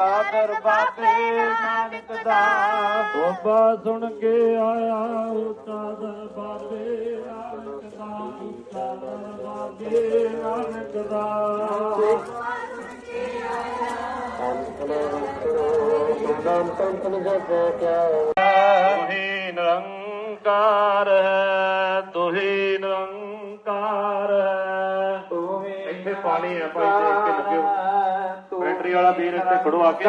ਆਦਰ ਬਾਬੇ ਨਾਨਕ ਦਾ। ਤੋਬਾ ਸੁਣ ਕੇ ਆਇਆ ਉੱਚਾ ਦਰਬਾਰੇ ਨਾਨਕ ਦਾ ਉੱਚਾ ਦਰਬਾਰੇ ਨਾਨਕ ਦਾ। ਤੁਹੀ ਨਿਰੰਕਾਰ ਹੈ ਤੁਹੀ ਨਿਰੰਕਾਰ ਹੈ। ਤੂੰ ਇੱਥੇ ਪਾਣੀ ਹੈ ਭਾਈ ਦੇਖ ਬੈਟਰੀ ਵਾਲਾ ਵੀਰ ਇੱਥੇ ਖੜੋ ਆ ਕੇ।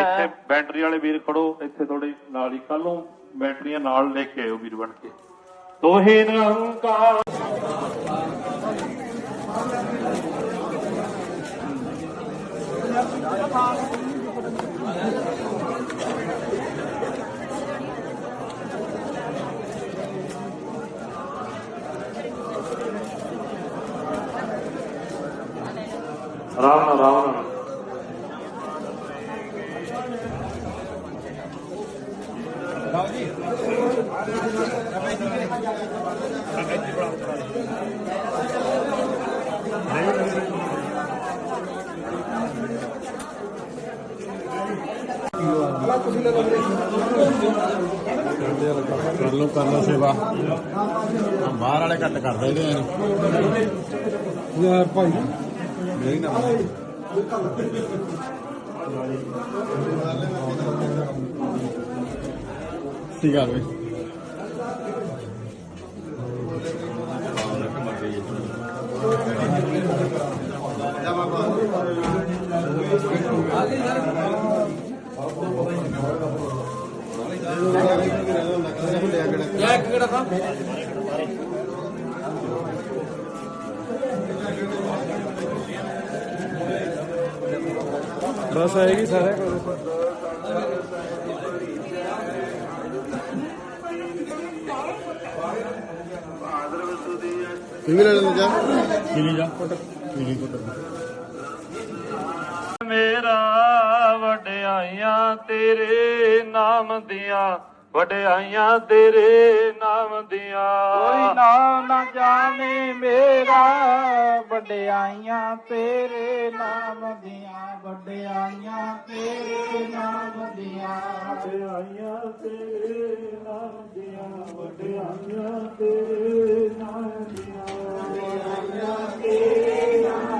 ਇੱਥੇ ਬੈਟਰੀ ਵਾਲੇ ਵੀਰ ਖੜੋ ਇੱਥੇ ਥੋੜੀ ਨਾਲ ਹੀ। ਕੱਲ ਨੂੰ ਬੈਟਰੀਆਂ ਨਾਲ ਲੈ ਕੇ ਆਇਓ ਵੀਰ ਬਣ ਕੇ। ਤੋਹੀ ਨਿਰੰਕਾਰ ਕਰ ਲੋ ਕਰ ਲੋ ਸੇਵਾ। ਬਾਹਰ ਵਾਲੇ ਘੱਟ ਕਰਦੇ ਇਹਦੇ ਯਾਰ ਭਾਈ। ਨਹੀਂ ਨਾ। ਠੀਕ ਆ ਬਈ ਬਸ ਆਏਗੀ ਸਾਰੇ। ਕਿਵੇਂ ਲੈ ਲੈਂਦੇ ਜਾ? ਕਿਲੀ ਜਾ ਕਿਲੀ ਕੋਟ ਤੇਰੇ ਨਾਮ ਦੀਆਂ ਵਡਿਆਈਆਂ ਤੇਰੇ ਨਾਮ ਦੀਆਂ। ਕੋਈ ਨਾਮ ਨਾ ਜਾਣੇ ਮੇਰਾ ਵਡਿਆਈਆਂ ਤੇਰੇ ਨਾਮ ਦੀਆਂ ਵਡਿਆਈਆਂ ਤੇਰੇ ਨਾਮ ਦੀਆਂ। ਵਡਿਆਈਆਂ ਤੇਰੇ ਨਾਮ ਦੀਆਂ ਵਡਿਆਈਆਂ ਤੇਰੇ ਨਾਮ ਦੀਆਂ। ਵਡਿਆਈਆਂ ਤੇਰੇ ਨਾਮ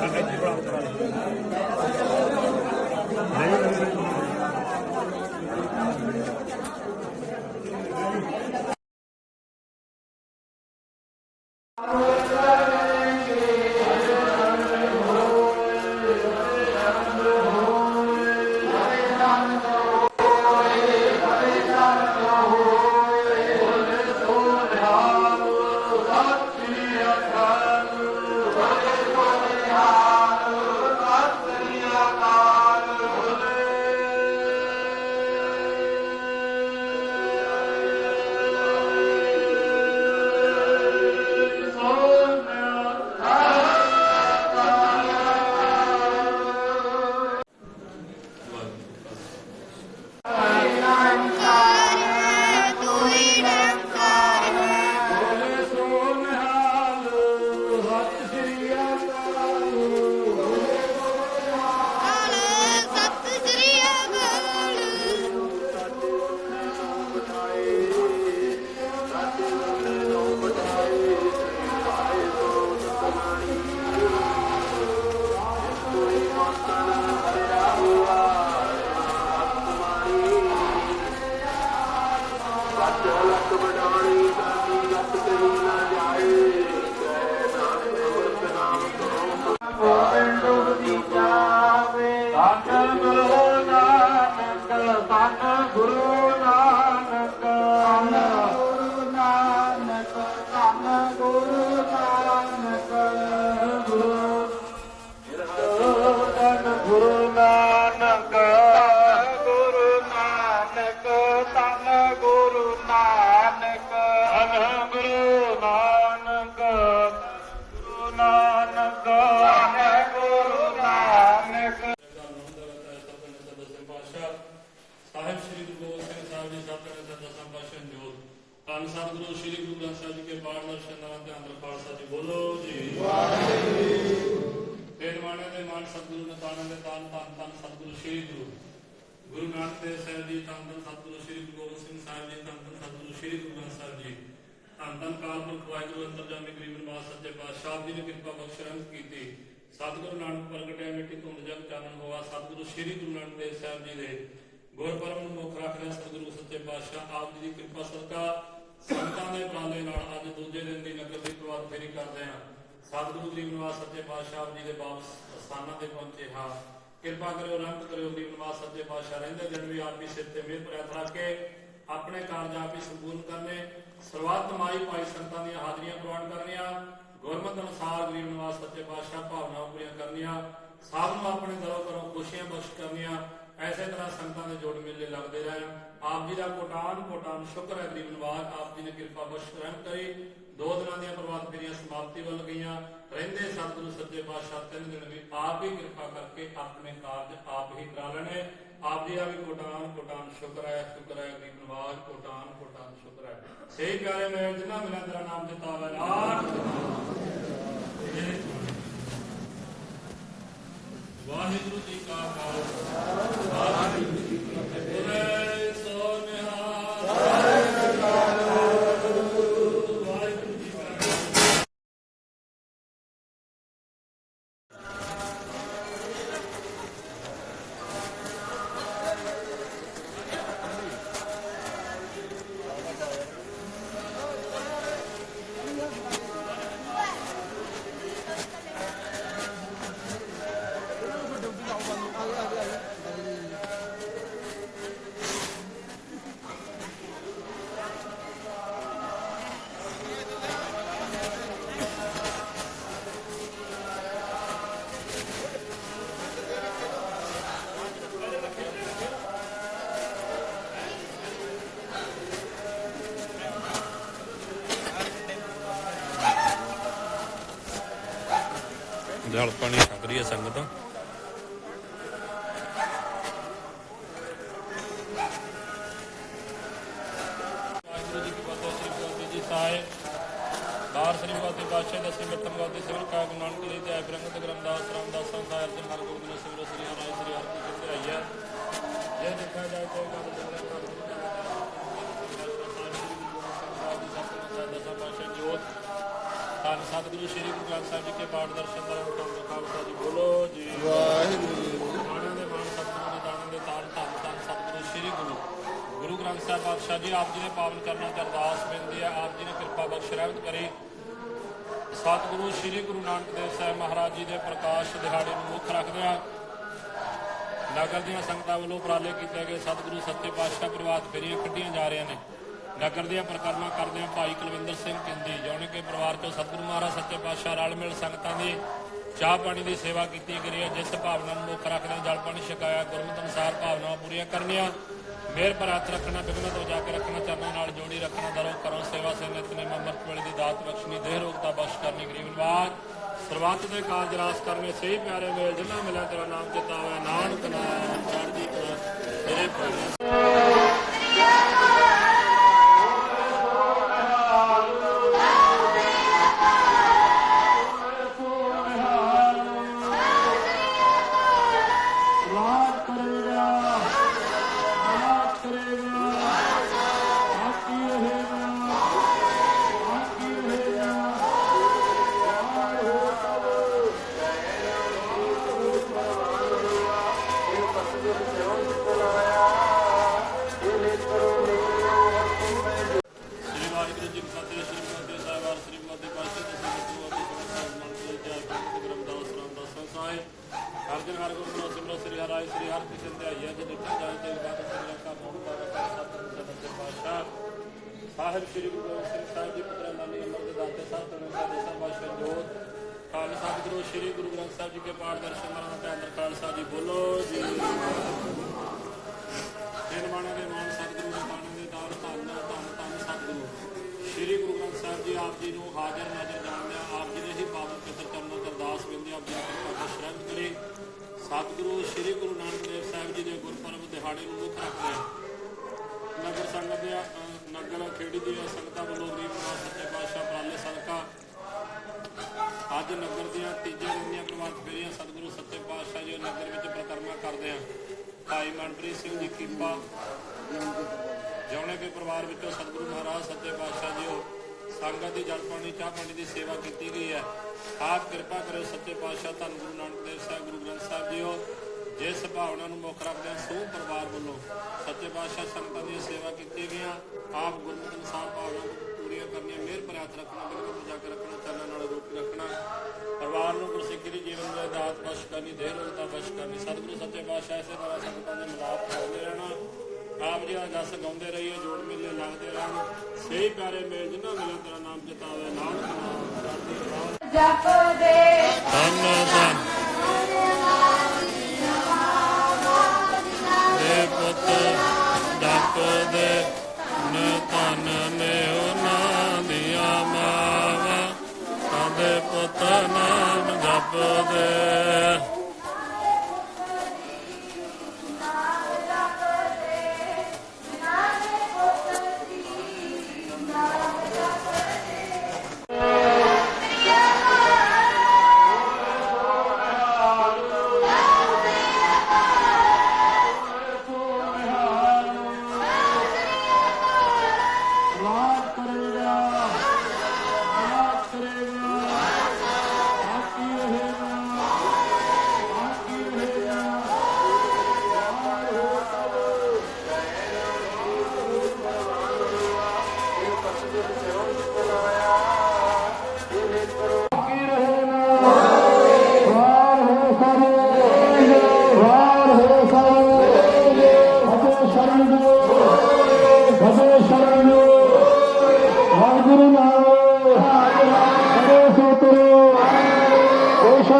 Thank you. ਧੰਨ ਸਤਿਗੁਰੂ, ਸ੍ਰੀ ਗੁਰੂ ਗ੍ਰੰਥ ਸਾਹਿਬ ਜੀ ਕੇ ਪਾਠ ਦਰਸ਼ਨ ਨਾਮ ਧਿਆਨ ਰਖਾਲਸਾ ਜੀ ਬੋਲੋ ਜੀ। ਵਾਹਿਗੁਰੂ ਦੇ ਮਾਨ ਸਤਿਗੁਰੂ ਨੇ ਤਾਣੇ ਦੇ ਤਾਨ ਧੰਨ ਧੰਨ ਸਤਿਗੁਰੂ ਸ੍ਰੀ ਗੁਰੂ। ਗੁਰੂ ਨਾਨਕ ਦੇਵ ਸਾਹਿਬ ਜੀ, ਧੰਨ ਧੰਨ ਸਤਿਗੁਰੂ ਸ੍ਰੀ ਗੁਰੂ ਸਿੰਘ ਸਾਹਿਬ ਜੀ, ਧੰਨ ਧੰਨ ਸਤਿਗੁਰੂ ਸ੍ਰੀ ਗੁਰੂ ਗ੍ਰੰਥ ਸਾਹਿਬ ਜੀ। ਧੰਨ ਧੰਨ ਕਾਲਪੁਰਖ ਵਾਹਿਗੁਰੂ, ਅੰਤਰਜਾਮੀ ਗਰੀਬਨ ਬਾਦ ਸੱਚੇ ਪਾਤਸ਼ਾਹ ਜੀ ਨੇ ਕਿਰਪਾ ਬਖਸ਼ਰਨ ਕੀਤੀ। ਸਤਿਗੁਰੂ ਨਾਨਕ ਪ੍ਰਗਟਿਆ ਮਿੱਟੀ ਧੁੰਦ ਜਗ ਚਾਨਣ ਹੋਆ। ਸਤਿਗੁਰੂ ਸ੍ਰੀ ਗੁਰੂ ਨਾਨਕ ਦੇਵ ਸਾਹਿਬ ਜੀ ਦੇ ਗੁਰਪਰਮ ਨੂੰ ਮੁੱਖ ਰੱਖਦੇ ਸਤਿਗੁਰੂ ਸੱਚੇ ਪਾਤਸ਼ਾਹ, ਆਪ ਜੀ ਦੀ ਕਿਰਪਾ ਸਦਕਾ। ਸੰਤਾਂ ਦੇ ਉਪਰਾਲੇ ਨਾਲ ਅੱਜ ਦੂਜੇ ਦਿਨ ਦੀ ਨਗਰ ਦੀ ਪ੍ਰਵਾਦ ਫੇਰੀ ਕਰਦੇ ਹਾਂ। ਸਤਿਗੁਰੂ ਗਰੀਬ ਨਿਵਾਸ ਸੱਚੇ ਪਾਤਸ਼ਾਹ ਜੀ ਦੇ ਵਾਪਸ ਸਥਾਨਾਂ ਤੇ ਪਹੁੰਚੇ ਹਾਂ। ਕਿਰਪਾ ਕਰਿਓ ਰਹਿਮਤ ਕਰਿਓ ਗਰੀਬ ਨਿਵਾਸ ਸੱਚੇ ਪਾਤਸ਼ਾਹ ਰਹਿੰਦੇ ਦਿਨ ਵੀ ਆਪ ਹੀ ਸਿਰ ਤੇ ਮਿਹਰ ਭਰਿਆ ਰੱਖ। ਕੇ ਆਪਣੇ ਕਾਰਜ ਆਪ ਹੀ ਸੰਪੂਰਨ ਕਰਨੇ। ਸਰਬੱਤ ਮਾਈ ਭਾਈ ਸੰਤਾਂ ਦੀਆਂ ਹਾਜ਼ਰੀਆਂ ਪ੍ਰਵਾਨ ਕਰਨੀਆਂ। ਗੁਰਮਤ ਅਨੁਸਾਰ ਗਰੀਬ ਨਿਵਾਸ ਸੱਚੇ ਪਾਤਸ਼ਾਹ ਭਾਵਨਾਵਾਂ ਪੂਰੀਆਂ ਕਰਨੀਆਂ। ਸਭ ਨੂੰ ਆਪਣੇ ਦਰੋਂ ਕਰੋ ਖੁਸ਼ੀਆਂ ਬਖਸ਼ ਕਰਨੀਆਂ। ਐਸੇ ਤਰ੍ਹਾਂ ਸੰਤਾਂ ਦੇ ਜੋੜ ਮੇਲੇ ਲੱਗਦੇ ਰਹਿਣ। ਆਪ ਜੀ ਦਾ ਕੋਟਾਨ ਕੋਟਾਨ ਸ਼ੁਕਰ ਹੈ ਗਰੀਬ ਨਿਵਾਸ ਆਪ ਜੀ ਨੇ ਕਿਰਪਾ ਬਖਸ਼ ਰਹਿਮ ਕਰੀ। ਦੋ ਦਿਨਾਂ ਦੀਆਂ ਪ੍ਰਵਾਦ ਫੇਰੀਆਂ ਸਮਾਪਤੀ ਵੱਲ ਗਈਆਂ। ਰਹਿੰਦੇ ਸਤਿਗੁਰੂ ਸੱਚੇ ਪਾਤਸ਼ਾਹ ਤਿੰਨ ਦਿਨ ਵੀ ਆਪ ਹੀ ਕਿਰਪਾ ਕਰਕੇ ਆਪਣੇ ਕਾਰਜ ਆਪ ਹੀ ਕਰਾ ਲੈਣੇ। ਆਪ ਜੀ ਦਾ ਵੀ ਕੋਟਾਨ ਕੋਟਾਨ ਸ਼ੁਕਰ ਹੈ ਸ਼ੁਕਰ ਹੈ ਗਰੀਬ ਨਿਵਾਜ ਕੋਟਾਨ ਕੋਟਾਨ ਸ਼ੁਕਰ ਹੈ। ਸਹੀ ਪਿਆਰੇ ਮੈਂ ਜਿਨ੍ਹਾਂ ਮਿਲਿਆ ਤੇਰਾ ਨਾਮ ਦਿੱਤਾ ਹੋਇਆ ਨਾਮ ਵਾਹਿਗੁਰੂ ਜੀ ਕਾ ਨਾਲ ਪਾਣੀ ਛਕ ਰਹੀ ਹੈ ਸੰਗਤ। ਸ੍ਰੀ ਗੁਰੂ ਗ੍ਰੰਥ ਸਾਹਿਬ ਜੀ ਕੇ ਪਾਠ ਦਰਸ਼ਨ ਦਾ ਹੁਕਮ ਖਾਲਸਾ ਜੀ। ਬੋਲੋ ਜੀ। ਵਾਹਿਗੁਰੂ ਮਾਣਾ ਦੇ ਮਾਨ ਸਤਿਗੁਰੂ ਦੇ ਦਾਣੇ ਦੇ ਤਾਰਨ ਧੰਨ ਧੰਨ ਸਤਿਗੁਰੂ ਸ੍ਰੀ ਗੁਰੂ। ਗੁਰੂ ਗ੍ਰੰਥ ਸਾਹਿਬ ਪਾਤਸ਼ਾਹ ਜੀ ਆਪ ਜੀ ਦੇ ਪਾਵਨ ਕਰਨਾ ਤੇ ਅਰਦਾਸ ਬੇਨਤੀ ਹੈ ਆਪ ਜੀ ਨੇ ਕਿਰਪਾ ਬਖਸ਼ ਰਹਿਮਤ ਕਰੀ। ਸਤਿਗੁਰੂ ਸ੍ਰੀ ਗੁਰੂ ਨਾਨਕ ਦੇਵ ਸਾਹਿਬ ਮਹਾਰਾਜ ਜੀ ਦੇ ਪ੍ਰਕਾਸ਼ ਦਿਹਾੜੇ ਨੂੰ ਮੁੱਖ ਰੱਖਦਿਆਂ ਨਗਰ ਦੀਆਂ ਸੰਗਤਾਂ ਵੱਲੋਂ ਉਪਰਾਲੇ ਕੀਤੇ ਗਏ। ਸਤਿਗੁਰੂ ਸੱਚੇ ਪਾਤਸ਼ਾਹ ਪ੍ਰਵਾਦ ਫੇਰੀਆਂ ਕੱਢੀਆਂ ਜਾ ਰਹੀਆਂ ਨੇ। ਨਗਰ ਦੀਆਂ ਪਰਿਕਰਮਾ ਕਰਦਿਆਂ ਭਾਈ ਕੁਲਵਿੰਦਰ ਸਿੰਘ ਕਿੰਦੀ ਜੌਣੇ ਕੇ ਪਰਿਵਾਰ ਤੋਂ ਸਤਿਗੁਰੂ ਮਹਾਰਾਜ, ਸੱਚੇ ਪਾਤਸ਼ਾਹ ਰਲ ਮਿਲ ਸੰਗਤਾਂ ਦੀ ਚਾਹ ਪਾਣੀ ਦੀ ਸੇਵਾ ਕੀਤੀ ਗਈ ਹੈ। ਜਿਸ ਭਾਵਨਾ ਨੂੰ ਮੁੱਖ ਰੱਖਦੇ ਜਲ ਪਾਣੀ ਛਕਾਇਆ, ਗੁਰਮਤਿ ਅਨੁਸਾਰ ਭਾਵਨਾਵਾਂ ਪੂਰੀਆਂ ਕਰਨੀਆਂ। ਮੇਰ ਪਰ ਹੱਥ ਰੱਖਣਾ ਬਿਗਨ ਤੋਂ ਜਾ ਕੇ ਰੱਖਣਾ, ਚਰਨਾਂ ਨਾਲ ਜੋੜੀ ਰੱਖਣਾ, ਦਰੋ ਕਰੋ ਸੇਵਾ ਸੇ ਨਿਤਨੇ ਅੰਮ੍ਰਿਤ ਵੇਲੇ ਦੀ ਦਾਤ ਬਖਸ਼ਣੀ, ਦੇਹ ਰੋਗਤਾ ਬਖਸ਼ ਕਰਨੀ, ਗਰੀਬ ਨਿਵਾਜ। ਸਰਬੱਤ ਦੇ ਕਾਰਜ ਰਾਸ ਕਰਨੇ, ਸਹੀ ਪਿਆਰੇ ਮੇਲ ਜਿਨ੍ਹਾਂ ਮਿਲਿਆ, ਤੇਰਾ ਨਾਮ ਚਿਤਾ ਹੋਇਆ ਨਾਨਕ ਨਾਮ, ਚੜ੍ਹਦੀ ਕਲਾ, ਤੇਰੇ ਭਲੇ। ਸਤਿਗੁਰੂ ਸ੍ਰੀ ਗੁਰੂ ਗ੍ਰੰਥ ਸਾਹਿਬ ਜੀ ਕੇ ਪਾਠ ਦਰਸ਼ਨ ਕਰਾਂ ਤੇ ਅੰਦਰ ਖਾਲਸਾ ਜੀ ਬੋਲੋ ਜੀ। ਨਿਰਮਾਣੇ ਦੇ ਮਾਨ ਸਤਿਗੁਰੂ ਦੇ ਬਾਣੇ ਦੇ ਦਾਰ ਧੰਨ ਧੰਨ ਧੰਨ ਸਤਿਗੁਰੂ। ਸ੍ਰੀ ਗੁਰੂ ਗ੍ਰੰਥ ਸਾਹਿਬ ਜੀ ਆਪ ਜੀ ਨੂੰ ਹਾਜ਼ਰ ਨਾਜ਼ਰ ਜਾਣਦਿਆਂ ਆਪ ਜੀ ਦੇ ਹੀ ਪਾਵਨ ਪਿਤਰ ਚਰਨਾਂ ਤੇ ਅਰਦਾਸ ਬੇਨਤੀ ਆਪ ਜੀ ਦੀ ਕਿਰਪਾ ਦਾ ਸ਼ਰਨ ਕਰੇ। ਸਤਿਗੁਰੂ ਸ੍ਰੀ ਗੁਰੂ ਨਾਨਕ ਦੇਵ ਸਾਹਿਬ ਜੀ ਦੇ ਗੁਰਪੁਰਬ ਦਿਹਾੜੇ ਨੂੰ ਮੁੱਖ ਰੱਖਦੇ ਨਗਰ ਸੰਗਤ ਦੇ ਨਗਰ ਖੇੜੀ ਦੀਆਂ ਸੰਗਤਾਂ ਵੱਲੋਂ ਗਰੀਬ ਨਿਵਾਸ ਸੱਚੇ ਪਾਤਸ਼ਾਹ ਪ੍ਰਾਲੇ ਸਦਕਾ ਅੱਜ ਨਗਰ ਦੀਆਂ ਤੀਜੇ ਦਿਨ ਦੀਆਂ ਪ੍ਰਭਾਤ ਫੇਰੀਆਂ ਸਤਿਗੁਰੂ ਸੱਚੇ ਪਾਤਸ਼ਾਹ ਜੀ ਨਗਰ ਵਿੱਚ ਪ੍ਰਕਰਮਾ ਕਰਦੇ ਆ। ਭਾਈ ਮਨਪ੍ਰੀਤ ਸਿੰਘ ਜੀ ਕਿਰਪਾ। ਜਿਉਣੇ ਕੇ ਪਰਿਵਾਰ ਵਿੱਚੋਂ ਸਤਿਗੁਰੂ ਮਹਾਰਾਜ, ਸੱਚੇ ਪਾਤਸ਼ਾਹ ਜੀਓ ਸੰਗਤ ਦੀ ਜਲ ਪਾਣੀ ਚਾਹ ਪਾਣੀ ਦੀ ਸੇਵਾ ਕੀਤੀ ਗਈ ਹੈ। ਆਪ ਕਿਰਪਾ ਕਰਿਓ ਸੱਚੇ ਪਾਤਸ਼ਾਹ, ਧੰਨ ਗੁਰੂ ਨਾਨਕ ਦੇਵ ਸਾਹਿਬ, ਗੁਰੂ ਗ੍ਰੰਥ ਸਾਹਿਬ ਜੀਓ ਜਿਸ ਭਾਵਨਾ ਨੂੰ ਮੁੱਖ ਰੱਖਦੇ ਸੋ ਪਰਿਵਾਰ ਵੱਲੋਂ ਸੱਚੇ ਪਾਤਸ਼ਾਹ ਸੰਗਤਾਂ ਦੀ ਸੇਵਾ ਕੀਤੀ ਗਈਆਂ। ਆਪ ਗੁਰਮਤਿ ਅਨੁਸਾਰ ਭਾਵਨਾ ਪੂਰੀਆਂ ਕਰਨੀਆਂ ਮਿਹਰ ਭਰਿਆ ਹੱਥ ਰੱਖਣਾ ਬਿਲਕੁਲ ਬਜਾ ਕੇ ਰੱਖਣਾ ਚਾਲਾਂ ਨਾਲ ਰੋਟੀ ਰੱਖਣਾ। ਪਰਿਵਾਰ ਨੂੰ ਗੁਰਸਿੱਖੀ ਦੀ ਜੀਵਨ ਦੇ ਦਾਤ ਬਖਸ਼ ਕਰਨੀ ਦੇਹ ਰੋਗਤਾ ਬਖਸ਼ ਕਰਨੀ। ਸਤਿਗੁਰੂ ਸੱਚੇ ਪਾਤਸ਼ਾਹ ਇਸੇ ਤਰ੍ਹਾਂ ਸੰਗਤਾਂ ਦੇ ਮਿਲਾਪ ਕਰਦੇ ਰਹਿਣਾ। ਆਪ ਜੀ ਦਾ ਜਸ ਗਾਉਂਦੇ ਰਹੀਏ ਜੋੜ ਮੇਲੇ ਲੱਗਦੇ ਰਹਿਣ। ਸਹੀ ਪਿਆਰੇ ਮੇਲ ਜਿਨ੍ਹਾਂ ਮਿਲੇ ਤੇਰਾ ਨਾਮ ਚਿਤਾਵੇ ਨਾਮ ਚੜ੍ਹਦੀ ਕਲਾ ਜਪਦੇ ਧੰਨ ਧੰਨ ਦੇ ਪੁੱਤ ਜਪਦੇ ਨੇ ਧਨ ਨੇ ਸਾਡੇ ਪੁੱਤ ਨਾਮ ਜਪਦੇ।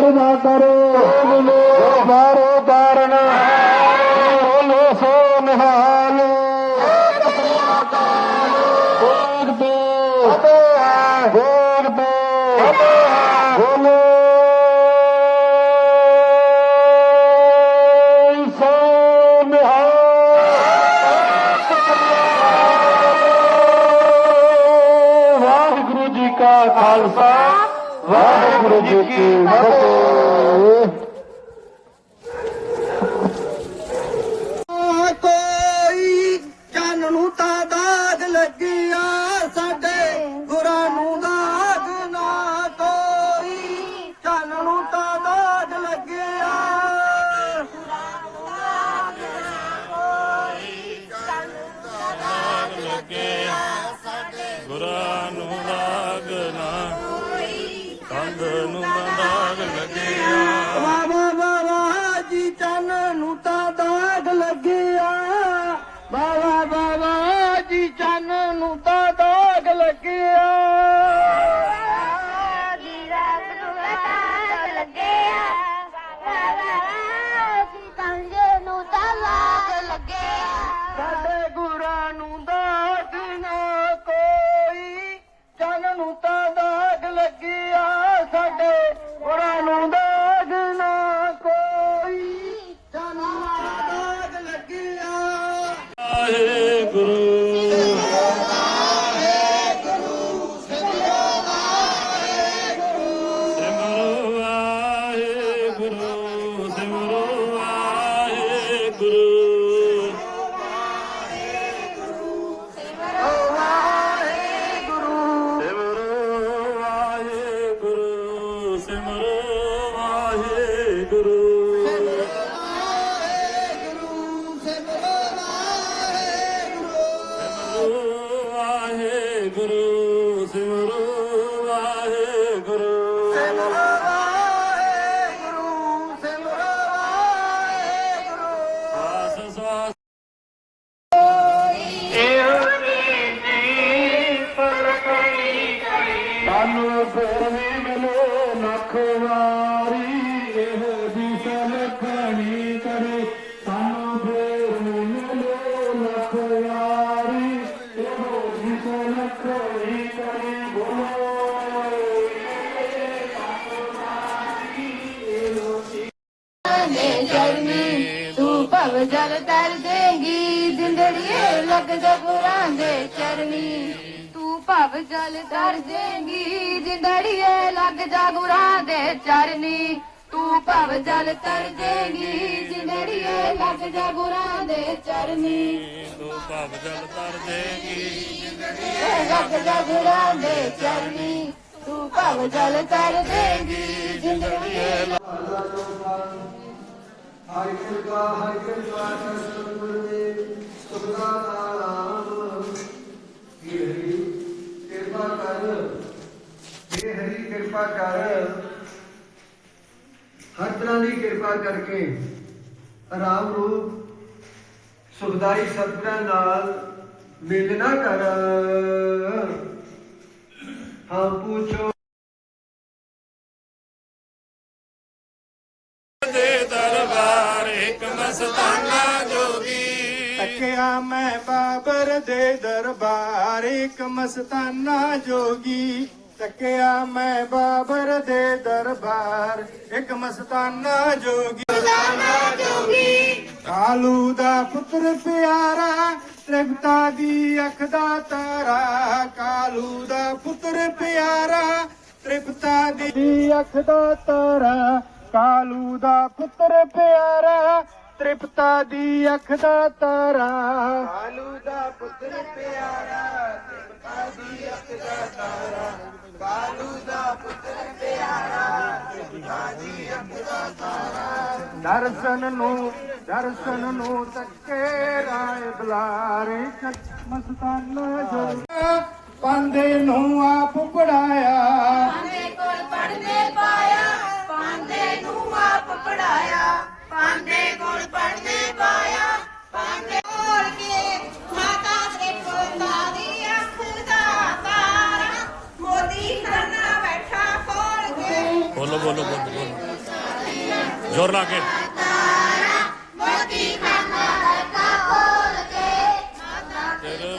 ਉਹ ਸ਼ਰਨਾ ਕਰੋ ਮਾਰੋ ਵਾਹਿਗੁਰੂ ਸਿਮਰੋ ਜਲ ਤਰ ਦੇਗੀ ਜਿੰਦੜੀਏ ਲੱਗ ਜਾ ਗੁਰਾਂ ਦੇ ਚਰਨੀ। ਤੂੰ ਭਵ ਜਲ ਤਰ ਜੇਗੀ ਜਿੰਦੜੀਏ ਲੱਗ ਜਾ ਗੁਰਾਂ ਦੇ ਚਰਨੀ। ਤੂੰ ਭਵ ਜਲ ਤਰ ਜੇਗੀ ਜਿੰਦੜੀਏ ਲੱਗ ਜਾ ਗੁਰਾਂ ਦੇ ਚਰਨੀ। ਤੂੰ ਭਵ ਜਲ ਤਰ ਦੇਗੀ ਲੱਗ ਜਾ ਗੁਰਾਂ ਦੇ ਚਰਨੀ। ਤੂੰ ਭਵ ਜਲ ਤਰ ਦੇਗੀ ਜਿੰਦੜੀਏ ਹਰਿ ਕਿਰਪਾ ਹਰਿ ਕਿਰਪਾ ਸਤਿਗੁਰ ਦੇ ਸੁਖਦਾ ਨਾਮ ਹੇ ਹਰੀ ਕਿਰਪਾ ਕਰ ਹੇ ਹਰੀ ਕਿਰਪਾ ਕਰ। ਹਰ ਤਰ੍ਹਾਂ ਦੀ ਕਿਰਪਾ ਕਰਕੇ ਆਰਾਮ ਰੂਪ, ਸੁਖਦਾਈ ਸਤਿਗੁਰਾਂ ਨਾਲ ਮਿਲਣਾ ਕਰ। ਹਾਂ ਪੁੱਛੋ ਮੈਂ ਬਾਬਰ ਦੇ ਦਰਬਾਰ ਇੱਕ ਮਸਤਾਨਾ ਜੋਗੀ। ਤੱਕਿਆ ਮੈਂ ਬਾਬਰ ਦੇ ਦਰਬਾਰ ਇੱਕ ਮਸਤਾਨਾ ਜੋਗੀ। ਕਾਲੂ ਦਾ ਪੁੱਤਰ ਪਿਆਰਾ ਤ੍ਰਿਪਤਾ ਦੀ ਅੱਖ ਦਾ ਤਾਰਾ। ਕਾਲੂ ਦਾ ਪੁੱਤਰ ਪਿਆਰਾ ਤ੍ਰਿਪਤਾ ਦੀ ਅੱਖ ਦਾ ਤਾਰਾ। ਕਾਲੂ ਦਾ ਪੁੱਤਰ ਪਿਆਰਾ ਤ੍ਰਿਪਤਾ ਦੀ ਅੱਖ ਦਾ ਤਾਰਾ। ਕਾਲੂ ਦਾ ਪੁੱਤਰ ਪਿਆਰਾ ਤ੍ਰਿਪਤਾ ਦੀ ਅੱਖ ਦਾ ਤਾਰਾ। ਕਾਲੂ ਦਾ ਪੁੱਤਰ ਪਿਆਰਾ ਤ੍ਰਿਪਤਾ ਦੀ ਅੱਖ ਦਾ ਤਾਰਾ। ਦਰਸ਼ਨ ਨੂੰ ਦਰਸ਼ਨ ਨੂੰ ਤੱਕੇ ਰਾਏ ਬੁਲਾਰੇ ਮਸਤਾਨਾ ਜੋ ਪਾਂਦੇ ਨੂੰ ਆਪ ਪੜਾਇਆ। ਪਾਂਦੇ ਕੋਲ ਪੜਨੇ ਪਾਇਆ ਪਾਂਦੇ ਨੂੰ ਆਪ ਪੜਾਇਆ। ਪਾਂਦੇ ਕੋਲ ਪੜਨੇ ਪਾਇਆ। ਪਾਂਦੇ ਕੋਲ ਕੇ ਮਾਤਾ ਤ੍ਰਿਪਤਾ ਦੀ ਅੱਖ ਦਾ ਤਾਰਾ। ਮੋਦੀ ਖਾਨਾ ਬੈਠਾ ਖੋਲ ਕੇ। ਬੋਲੋ ਬੋਲੋ ਬੋਲੋ ਜ਼ੋਰ ਲਾ ਕੇ। ਤੇਰੇ।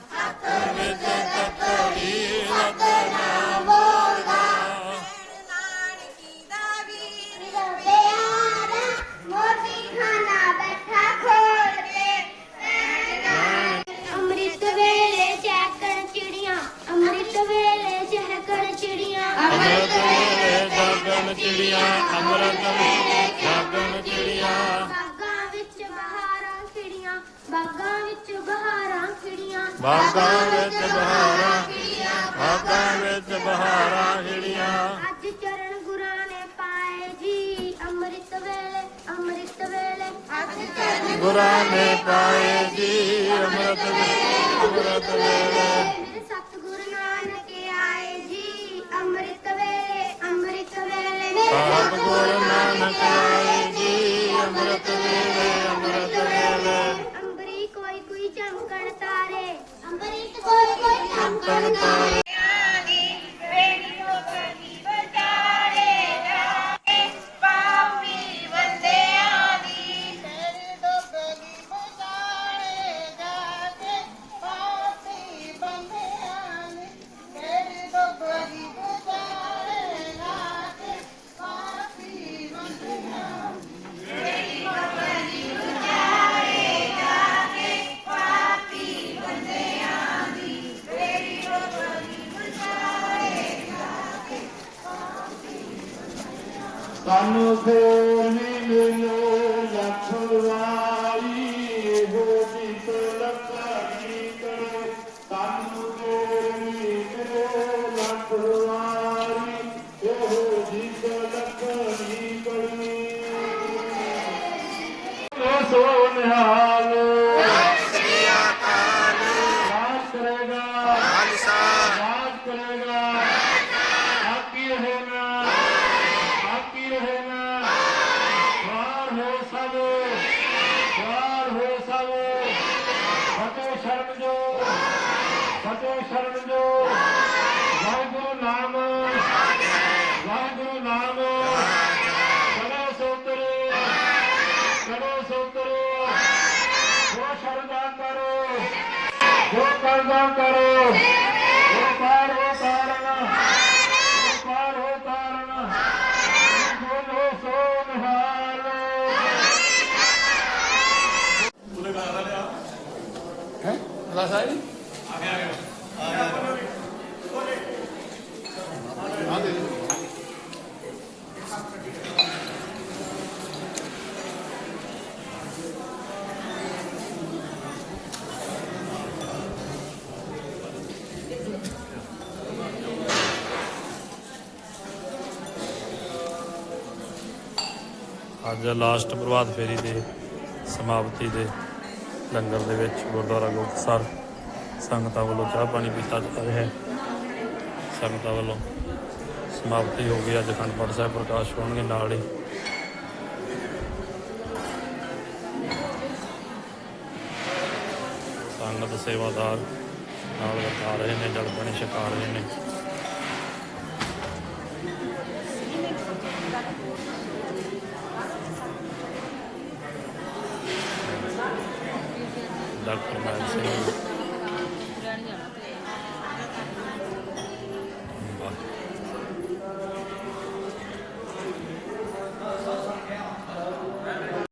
ਚਿੜੀਆਂ ਅੰਮ੍ਰਿਤ ਜਾਗਣ ਚਿੜੀਆਂ। ਬਾਗਾਂ ਵਿੱਚ ਬਹਾਰਾਂ ਖਿੜੀਆਂ ਬਾਗਾਂ ਵਿੱਚ ਬਹਾਰਾਂ ਖਿੜੀਆਂ ਬਾਗਾਂ ਵਿੱਚ ਬਹਾਰਾਂ ਬਾਗਾਂ ਵਿੱਚ ਬਹਾਰਾਂ ਹਿੜੀਆਂ ਅੱਜ ਚਰਨ ਗੁਰਾਂ ਨੇ ਪਾਏ ਜੀ ਅੰਮ੍ਰਿਤ ਵੇਲੇ ਅੰਮ੍ਰਿਤ ਵੇਲੇ। ਅੱਜ ਚਰਨ ਗੁਰਾਂ ਨੇ ਪਾਏ ਜੀ ਅੰਮ੍ਰਿਤ ਵੇਲੇ ਅੰਮ੍ਰਿਤ ਵੇਲੇ। ਆਪ ਗੁਰੂ ਨਾਨਕ ਆਏ ਜੀ, ਅੰਮ੍ਰਿਤ ਵੇਲੇ ਅੰਮ੍ਰਿਤ ਵੇਲੇ। ਅੰਬਰੀ ਕੋਈ ਕੋਈ ਚਮਕਣ ਤਾਰੇ ਅੰਬਰੀ ਕੋਈ ਕੋਈ ਚਮਕਣ ਤਾਰੇ। ਅੱਜ ਲਾਸਟ ਪ੍ਰਭਾਤ ਫੇਰੀ ਦੇ ਸਮਾਪਤੀ ਦੇ ਲੰਗਰ ਦੇ ਵਿੱਚ ਗੁਰਦੁਆਰਾ ਗੁਪਤਸਰ ਸੰਗਤਾਂ ਵੱਲੋਂ ਚਾਹ ਪਾਣੀ ਪੀਤਾ ਜਾ ਰਿਹਾ ਹੈ ਸੰਗਤਾਂ ਵੱਲੋਂ ਸਮਾਪਤੀ ਹੋ ਗਈ। ਅੱਜ ਅਖੰਡ ਪਾਠ ਸਾਹਿਬ ਪ੍ਰਕਾਸ਼ ਹੋਣਗੇ ਨਾਲ ਹੀ। ਸੰਗਤ ਸੇਵਾਦਾਰ ਨਾਲ ਵਰਤਾ ਰਹੇ ਨੇ ਜਲ ਪਾਣੀ ਛਕਾ ਰਹੇ ਨੇ।